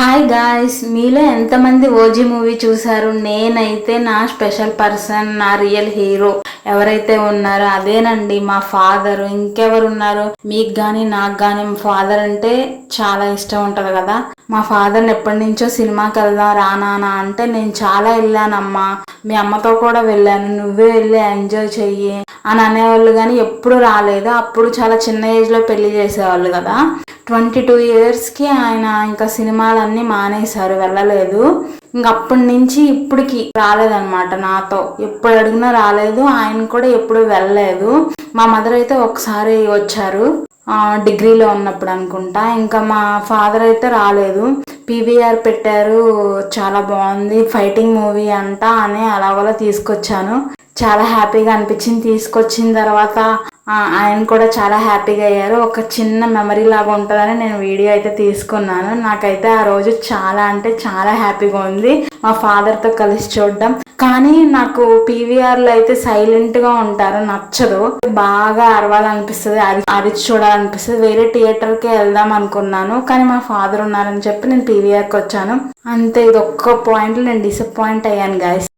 Hi guys మీలో ఎంతమంది OG movie చూసారు? నేనైతే నా స్పెషల్ పర్సన్ నా రియల్ హీరో ఎవరైతే ఉన్నారో అదేనండి మా ఫాదర్ ఇంకెవరు ఉన్నారు మీకు కానీ నాకు కానీ ఫాదర్ అంటే చాలా ఇష్టం ఉంటుంది కదా? మా ఫాదర్ని ఎప్పటి నుంచో సినిమాకి వెళ్దాం రానా అంటే నేను చాలా వెళ్ళానమ్మా. మీ అమ్మతో కూడా వెళ్ళాను. నువ్వే వెళ్ళి ఎంజాయ్ చెయ్యి అని అనేవాళ్ళు కానీ ఎప్పుడు రాలేదు. అప్పుడు చాలా చిన్న ఏజ్లో పెళ్ళి చేసేవాళ్ళు కదా? ట్వంటీ టూ ఇయర్స్కి ఆయన ఇంకా సినిమాలన్నీ మానేశారు వెళ్ళలేదు. ఇంక అప్పటి నుంచి ఇప్పటికి రాలేదన్నమాట నాతో. ఎప్పుడు అడిగినా రాలేదు ఆయన కూడా ఎప్పుడు వెళ్ళలేదు. మా మదర్ అయితే ఒకసారి వచ్చారు డిగ్రీలో ఉన్నప్పుడు అనుకుంటా. ఇంకా మా ఫాదర్ అయితే రాలేదు. పీవీఆర్ పెట్టారు చాలా బాగుంది ఫైటింగ్ మూవీ అంట అని అలాగోలా తీసుకొచ్చాను. చాలా హ్యాపీగా అనిపించింది. తీసుకొచ్చిన తర్వాత ఆయన కూడా చాలా హ్యాపీగా అయ్యారు. ఒక చిన్న మెమరీ లాగా ఉంటుందని నేను వీడియో అయితే తీసుకున్నాను. నాకైతే ఆ రోజు చాలా అంటే చాలా హ్యాపీగా ఉంది. మా ఫాదర్తో కలిసి చూడడం. కానీ నాకు పీవీఆర్లో అయితే సైలెంట్గా ఉంటారు. నచ్చదు. బాగా అరవాలనిపిస్తుంది. అరి అరిచి చూడాలనిపిస్తుంది. వేరే థియేటర్కే వెళ్దాం అనుకున్నాను. కానీ మా ఫాదర్ ఉన్నారని చెప్పి నేను పీవీఆర్కి వచ్చాను. అంతే ఇది ఒక్క పాయింట్లో నేను డిసప్పాయింట్ అయ్యాను గాయస్